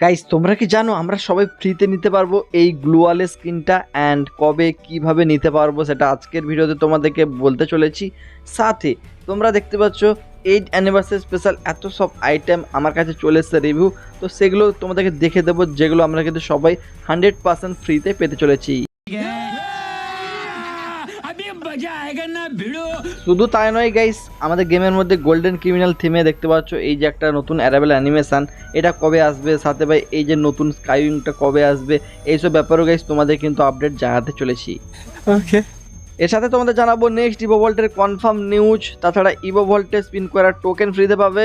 Guys তোমরা কি জানো আমরা সবাই ফ্রিতে নিতে পারব এই গ্লোয়ালে স্ক্রিনটা অ্যান্ড কবে কীভাবে নিতে পারব সেটা আজকের ভিডিওতে তোমাদেরকে বলতে চলেছি। সাথে তোমরা দেখতে পাচ্ছ এইট অ্যানিভার্সারি স্পেশাল এত সব আইটেম আমার কাছে চলে এসছে রিভিউ তো সেগুলো তোমাদেরকে দেখে দেবো যেগুলো আমরা কিন্তু সবাই হান্ড্রেড পার্সেন্ট ফ্রিতে পেতে চলেছি। শুধু তাই নয় গাইস আমাদের গেমের মধ্যে গোল্ডেন ক্রিমিনাল থিমে দেখতে পাচ্ছ এই যে একটা নতুন অ্যারাবেল অ্যানিমেশন এটা কবে আসবে? সাথে ভাই এই যে নতুন স্কাইউইংটা কবে আসবে? এইসব ব্যাপারেও গাইস তোমাদের কিন্তু আপডেট জানাতে চলেছি। Okay. এর সাথে তোমাদের জানাব নেক্সট ইভো ভল্টের কনফার্ম নিউজ তাছাড়া ইভো ভল্টে স্পিন করার টোকেন ফ্রিতে পাবে।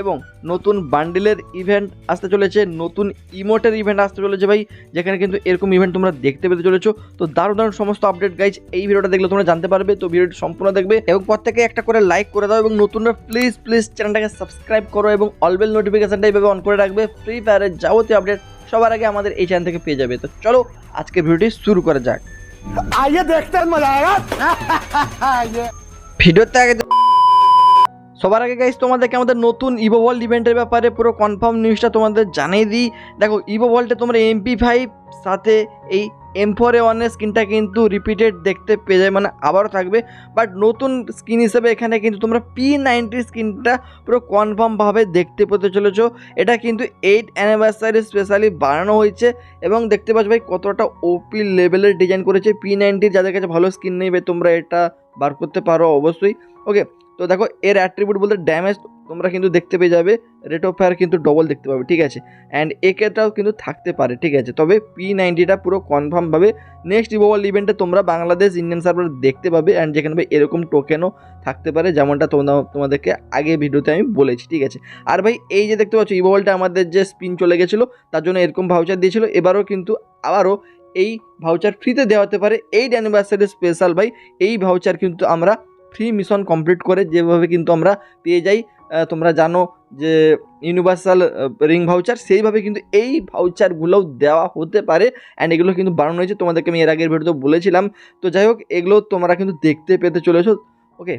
এবং নতুন বান্ডিলের ইভেন্ট আসতে চলেছে নতুন ইমোটের ইভেন্ট আসতে চলেছে ভাই যেখানে কিন্তু এরকম ইভেন্ট তোমরা দেখতে পেতে চলেছো। তো দারুণ দারুণ সমস্ত আপডেট গাইজ এই ভিডিওটা দেখলে তোমরা জানতে পারবে। তো ভিডিওটি সম্পূর্ণ দেখবে এবং প্রত্যেকে একটা করে লাইক করে দাও এবং নতুনরা প্লিজ প্লিজ চ্যানেলটাকে সাবস্ক্রাইব করো এবং অলবেল নোটিফিকেশনটা এইভাবে অন করে রাখবে। ফ্রি ফায়ারের যাবতীয় আপডেট সবার আগে আমাদের এই চ্যানেল থেকে পেয়ে যাবে। তো চলো আজকে ভিডিওটি শুরু করা যাক। আইয়ে দেখতে মজা ভিডিওতে আগে সবার আগে গাইস তোমাদেরকে আমাদের নতুন ইভো ওয়ার্ল্ড ইভেন্টের ব্যাপারে পুরো কনফার্ম নিউজটা তোমাদের জানিয়ে দিই। দেখো ইভো ওয়ার্ল্ডে তোমরা এমপি ফাইভ সাথে এই এম ফোর ওয়ানের স্কিনটা কিন্তু রিপিটেড দেখতে পেয়ে যায় মানে আবারও থাকবে। বাট নতুন স্কিন হিসেবে এখানে কিন্তু তোমরা পি নাইনটির স্কিনটা পুরো কনফার্মভাবে দেখতে পেতে চলেছো। এটা কিন্তু এইট অ্যানিভার্সারি স্পেশালি বানানো হয়েছে এবং দেখতে পাচ্ছ ভাই কতটা ওপি লেভেলের ডিজাইন করেছে পি নাইনটির যাদের কাছে ভালো স্কিন নেই তোমরা এটা বার করতে পারো অবশ্যই। ওকে তো দেখো, এর অ্যাট্রিবিউট বলতে ড্যামেজ তোমরা কিন্তু দেখতে পেয়ে যাবে রেট অফ ফায়ার কিন্তু ডবল দেখতে পাবে, ঠিক আছে? অ্যান্ড একেটাও কিন্তু থাকতে পারে, ঠিক আছে? তবে পি নাইনটিটা পুরো কনফার্মভাবে নেক্সট ইভোয়াল ইভেন্টে তোমরা বাংলাদেশ ইন্ডিয়ান সার্ভার দেখতে পাবে অ্যান্ড যেখানে ভাই এরকম টোকেনও থাকতে পারে, যেমনটা তোমরা, তোমাদেরকে আগে ভিডিওতে আমি বলেছি, ঠিক আছে? আর ভাই, এই যে দেখতে পাচ্ছ ইভোয়ালটা আমাদের যে স্পিন চলে গেছিল, তার জন্য এরকম ভাউচার দিয়েছিল, এবারও কিন্তু আবারও এই ভাউচার ফ্রিতে দেওয়া হতে পারে, এই অ্যানিভার্সারি স্পেশাল ভাই, এই ভাউচার কিন্তু আমরা ফ্রি মিশন কমপ্লিট করে যেভাবে কিন্তু আমরা পেয়ে যাই তোমরা জানো যে ইউনিভার্সাল রিং ভাউচার সেইভাবে কিন্তু এই ভাউচারগুলোও দেওয়া হতে পারে অ্যান্ড এগুলো কিন্তু বানানো হয়েছে। তোমাদেরকে আমি এর আগের ভিডিওতে বলেছিলাম। তো যাই হোক, এগুলো তোমরা কিন্তু দেখতে পেতে চলেছো। ওকে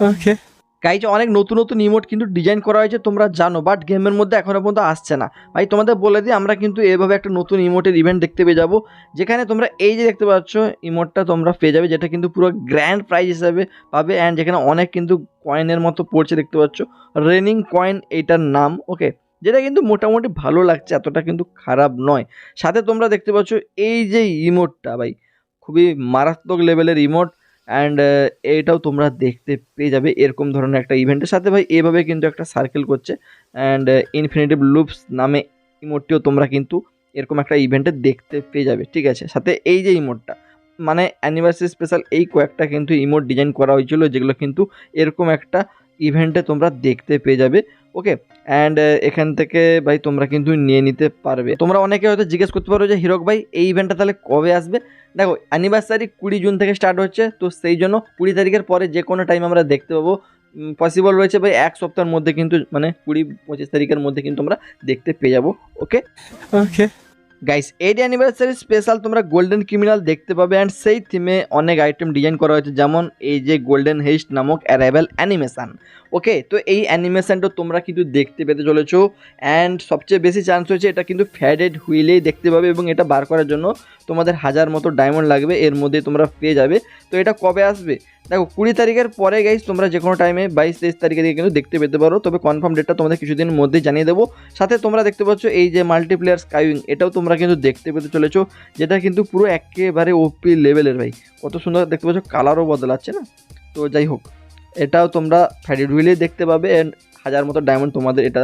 Okay. গাইজ অনেক নতুন নতুন ইমোট কিন্তু ডিজাইন করা হয়েছে, তোমরা জানো বাট গেমের মধ্যে এখনও পর্যন্ত আসছে না। ভাই, তোমাদের বলে দিই, আমরা কিন্তু এভাবে একটা নতুন ইমোটের ইভেন্ট দেখতে পেয়ে যাব, যেখানে তোমরা এই যে দেখতে পাচ্ছ ইমোটটা তোমরা পেয়ে যাবে, যেটা কিন্তু পুরো গ্র্যান্ড প্রাইজ হিসাবে পাবে অ্যান্ড যেখানে অনেক কিন্তু কয়েনের মতো পড়ছে দেখতে পাচ্ছ রেনিং কয়েন এইটার নাম ওকে যেটা কিন্তু মোটামুটি ভালো লাগছে, এতটা কিন্তু খারাপ নয়। সাথে তোমরা দেখতে পাচ্ছ, এই যে ইমোটটা ভাই, খুবই মারাত্মক লেভেলের ইমোট অ্যান্ড এইটাও তোমরা দেখতে পেয়ে যাবে এরকম ধরনের একটা ইভেন্টের সাথে। ভাই, এভাবে কিন্তু একটা সার্কেল করছে। অ্যান্ড ইনফিনিটিভ লুপস নামে ইমোটটিও তোমরা কিন্তু এরকম একটা ইভেন্টে দেখতে পেয়ে যাবে, ঠিক আছে? সাথে এই যে ইমোটটা মানে অ্যানিভার্সারি স্পেশাল এই কয়েকটা কিন্তু ইমোট ডিজাইন করা হয়েছিল, যেগুলো কিন্তু এরকম একটা ইভেন্টে তোমরা দেখতে পেয়ে যাবে। ওকে অ্যান্ড এখান থেকে ভাই তোমরা কিন্তু নিয়ে নিতে পারবে। তোমরা অনেকে হয়তো জিজ্ঞেস করতে পারো যে, হিরক ভাই, এই ইভেন্টটা তাহলে কবে আসবে? দেখো অ্যানিভার্সারি কুড়ি জুন থেকে স্টার্ট হচ্ছে, তো সেই জন্য কুড়ি তারিখের পরে যে কোনো টাইম আমরা দেখতে পাবো। পসিবল রয়েছে ভাই, এক সপ্তাহের মধ্যে কিন্তু মানে কুড়ি পঁচিশ তারিখের মধ্যে কিন্তু আমরা দেখতে পেয়ে যাব। Okay Okay. Guys eight anniversary special তোমরা গোল্ডেন ক্রিমিনাল দেখতে পাবে অ্যান্ড সেই থিমে অনেক আইটেম ডিজাইন করা হয়েছে, যেমন এই যে গোল্ডেন হেস্ট নামক অ্যারাইভেল অ্যানিমেশন ওকে তো এই অ্যানিমেশনটা তোমরা কিন্তু দেখতে পেতে চলেছো অ্যান্ড সবচেয়ে বেশি চান্স হচ্ছে এটা কিন্তু ফ্যাডেড হুইলেই দেখতে পাবে এবং এটা বার করার জন্য তোমাদের হাজার মতো ডায়মন্ড লাগবে, এর মধ্যে তোমরা পেয়ে যাবে। তো এটা কবে আসবে? দেখো, কুড়ি তারিখের পরে গাইস তোমরা যে কোনো টাইমে বাইশ তেইশ তারিখে দিকে কিন্তু দেখতে পেতে পারো। তবে কনফার্ম ডেটটা তোমাদের কিছুদিনের মধ্যেই জানিয়ে দেবো। সাথে তোমরা দেখতে পাচ্ছ এই যে মাল্টিপ্লেয়ার স্কাইউইং এটাও তোমরা কিন্তু দেখতে পেতে চলেছো, যেটা কিন্তু পুরো একেবারে ওপি লেভেলের ভাই। কত সুন্দর দেখতে পাচ্ছ কালারও বদলাচ্ছে না? তো যাই হোক, এটাও তোমরা ফ্যাডিড হুইলেই দেখতে পাবে অ্যান্ড হাজার মতো ডায়মন্ড তোমাদের এটা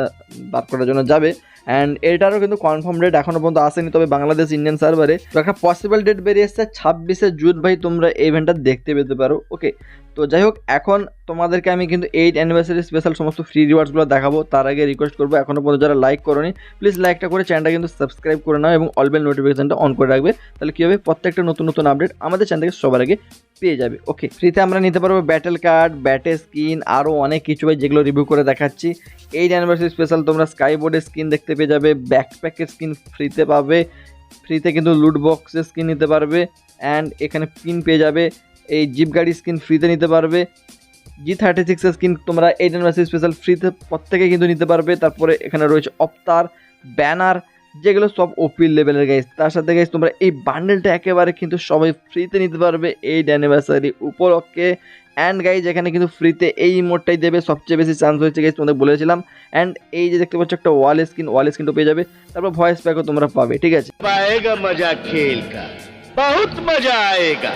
বার করার জন্য যাবে। অ্যান্ড এটারও কিন্তু কনফার্ম ডেট এখনও পর্যন্ত আসেনি, তবে বাংলাদেশ ইন্ডিয়ান সার্ভারে তো একটা পসিবল ডেট বেরিয়ে এসছে ছাব্বিশে জুন ভাই, তোমরা ইভেন্টটা দেখতে পেতে পারো ওকে তো যাই হোক, এখন তোমাদেরকে আমি কিন্তু এইট অ্যানিভার্সারি স্পেশাল সমস্ত ফ্রি রিওয়ার্ডসগুলো দেখাবো, তার আগে রিকোয়েস্ট করব এখনও পর্যন্ত যারা লাইক করোনি প্লিজ লাইকটা করে চ্যানেলটা কিন্তু সাবস্ক্রাইব করে নাও এবং অলবেল নোটিফিকেশনটা অন করে রাখবে। তাহলে কী হবে? প্রত্যেকটা নতুন নতুন আপডেট আমাদের চ্যানেলকে সবার আগে পেয়ে যাবে। ওকে ফ্রিতে আমরা নিতে পারব ব্যাটেল কার্ড ব্যাটে স্কিন আরও অনেক কিছু ভাই যেগুলো রিভিউ করে দেখাচ্ছি। এই অ্যানিভার্সারি স্পেশাল তোমরা স্কাই বোর্ডের স্কিন দেখতে পেয়ে যাবে ব্যাকপ্যাকের স্কিন ফ্রিতে পাবে ফ্রিতে কিন্তু লুট বক্সের স্কিন নিতে পারবে অ্যান্ড এখানে পিন পেয়ে যাবে, এই জিপ গাড়ি স্কিন ফ্রিতে নিতে পারবে। জি থার্টি সিক্সের স্কিন তোমরা এইট অ্যানিভার্সারি স্পেশাল ফ্রিতে প্রত্যেকে কিন্তু নিতে পারবে, তারপরে এখানে রয়েছে অপ্তার ব্যানার যেগুলো সব ওপি লেভেলের গাইজ তার সাথে গাইজ তোমরা এই বান্ডেলটা একেবারে কিন্তু সবাই ফ্রিতে নিতে পারবে এই অ্যানিভার্সারি উপলক্ষে। অ্যান্ড গাইজ এখানে কিন্তু ফ্রিতে এই মোটটাই দেবে। সবচেয়ে বেশি চান্স হয়েছে গাইজ তোমাদের বলেছিলাম। অ্যান্ড এই যে দেখতে পাচ্ছ একটা ওয়াল স্ক্রিন ওয়াল স্ক্রিনটা পেয়ে যাবে। তারপর ভয়েস প্যাকও তোমরা পাবে, ঠিক আছে? মজা খেল বহুত মজা আয়েগা।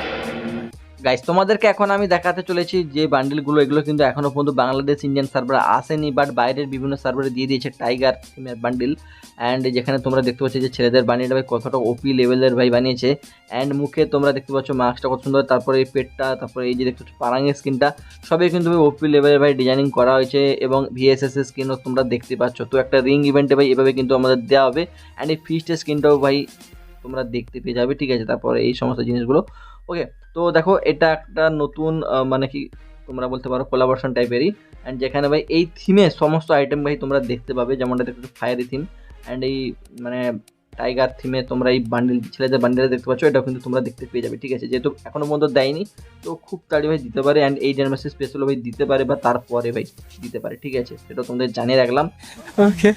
গাইস তোমাদেরকে এখন আমি দেখাতে চলেছি যে বান্ডেলগুলো এগুলো কিন্তু এখনও পর্যন্ত বাংলাদেশ ইন্ডিয়ান সার্ভারে আসেনি বাট বাইরের বিভিন্ন সার্ভারে দিয়ে দিয়েছে টাইগার থিমের বান্ডিল অ্যান্ড যেখানে তোমরা দেখতে পাচ্ছ যে ছেলেদের বানিয়েটা ভাই কতটা ওপি লেভেলের ভাই বানিয়েছে। অ্যান্ড মুখে তোমরা দেখতে পাচ্ছ মাস্কটা কত সুন্দর, তারপরে এই পেটটা, তারপরে এই যে দেখতে পাচ্ছ পারাঙের স্কিনটা সবই কিন্তু ভাই ওপি লেভেলের ভাই ডিজাইনিং করা হয়েছে। এবং ভিএসএস স্কিনও তোমরা দেখতে পাচ্ছ। তো একটা রিং ইভেন্টে ভাই এভাবে কিন্তু আমাদের দেওয়া হবে। অ্যান্ড এই ফিস্টের স্কিনটাও ভাই তোমরা দেখতে পেয়ে যাবে, ঠিক আছে? তারপরে এই সমস্ত জিনিসগুলো। ওকে তো দেখো, এটা একটা নতুন মানে কি তোমরা বলতে পারো কোলাবোরেশন টাইপেরই অ্যান্ড যেখানে ভাই এই থিমে সমস্ত আইটেম ভাই তোমরা দেখতে পাবে, যেমনটা দেখতে ফায়ারি থিম অ্যান্ড এই মানে টাইগার থিমে তোমরা এই বান্ডিল ছেলেদের বান্ডিলে দেখতে পাচ্ছ, এটাও কিন্তু তোমরা দেখতে পেয়ে যাবে, ঠিক আছে? যেহেতু এখনও পর্যন্ত দেয়নি, তো খুব তাড়ি ভাই দিতে পারে। অ্যান্ড এই জেনারেশন স্পেশাল ভাই দিতে পারে বা তারপরে ভাই দিতে পারে, ঠিক আছে? সেটা তোমাদের জানিয়ে রাখলাম। Okay.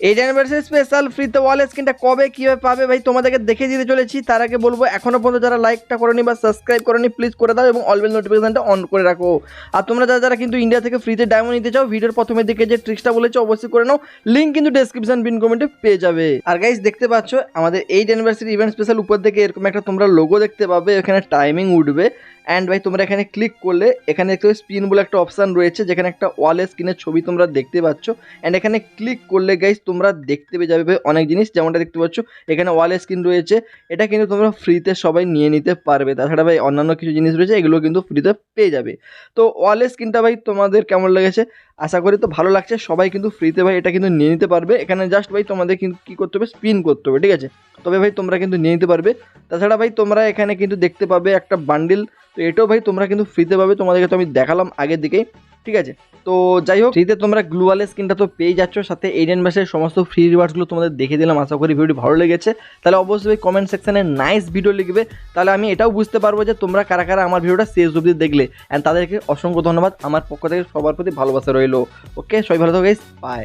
এই অ্যানিভার্সারি স্পেশাল ফ্রিতে ওয়াল স্ক্রিনটা কবে কীভাবে পাবে ভাই তোমাদেরকে দেখে দিতে চলেছি। তার আগে বলব, এখনও পর্যন্ত যারা লাইকটা করনি বা সাবস্ক্রাইব করনি প্লিজ করে দাও এবং অলবেল নোটিফিকেশনটা অন করে রাখো। আর তোমরা যারা যারা কিন্তু ইন্ডিয়া থেকে ফ্রিতে ডায়মন্ড নিতে চাও ভিডিওর প্রথমে দিকে যে ট্রিক্সটা বলেছে, অবশ্যই করে নাও। লিঙ্ক কিন্তু ডেসক্রিপশন পিন কমেন্টে পেয়ে যাবে। আর গাইজ দেখতে পাচ্ছ, আমাদের এইট অ্যানিভার্সারি ইভেন্ট স্পেশাল উপর থেকে এরকম একটা তোমরা লোগো দেখতে পাবে, এখানে টাইমিং উঠবে। অ্যান্ড ভাই, তোমরা এখানে ক্লিক করলে, এখানে দেখতে স্পিন বলে একটা অপশান রয়েছে, যেখানে একটা ওয়ালে স্ক্রিনের ছবি তোমরা দেখতে পাচ্ছ। অ্যান্ড এখানে ক্লিক করলে গাইজ তোমরা দেখতে পেয়ে যাবে অনেক জিনিস, যেমনটা দেখতে পাচ্ছ, এখানে ওয়াল স্ক্রিন রয়েছে। এটা কিন্তু তোমরা ফ্রিতে সবাই নিয়ে নিতে পারবে। তাছাড়া ভাই অন্যান্য কিছু জিনিস রয়েছে, এগুলো কিন্তু ফ্রিতে পেয়ে যাবে। তো ওয়াল স্ক্রিনটা ভাই তোমাদের কেমন লেগেছে? আশা করি তো ভালো লাগছে। সবাই কিন্তু ফ্রিতে ভাই এটা কিন্তু নিয়ে নিতে পারবে। এখানে জাস্ট ভাই তোমাদের কিন্তু কী করতে হবে? স্পিন করতে হবে, ঠিক আছে? তবে ভাই তোমরা কিন্তু নিয়ে নিতে পারবে। তাছাড়া ভাই তোমরা এখানে কিন্তু দেখতে পাবে একটা বান্ডিল তো এটাও ভাই তোমরা কিন্তু ফ্রিতে পাবে। তোমাদেরকে তো আমি দেখালাম আগের দিকেই। ঠিক আছে? তো যাই হোক ফ্রিতে তোমরা গ্লুয়াল স্ক্রিনটা তো পেয়ে যাচ্ছ, সাথে এডিয়ান ব্যাসের সমস্ত ফ্রি রিওয়ার্ডসগুলো তোমাদের দেখে দিলাম, আশা করি ভিডিওটি ভালো লেগেছে। তাহলে অবশ্যই কমেন্ট সেকশানে নাইস ভিডিও লিখবে, তাহলে আমি এটাও বুঝতে পারব যে তোমরা কারা কারা আমার ভিডিওটা শেষ অবধি দেখলে। অ্যান্ড তাদেরকে অসংখ্য ধন্যবাদ, আমার পক্ষ থেকে সবার প্রতি ভালোবাসা রইল। ওকে সবাই ভালো থাকো গাইস বাই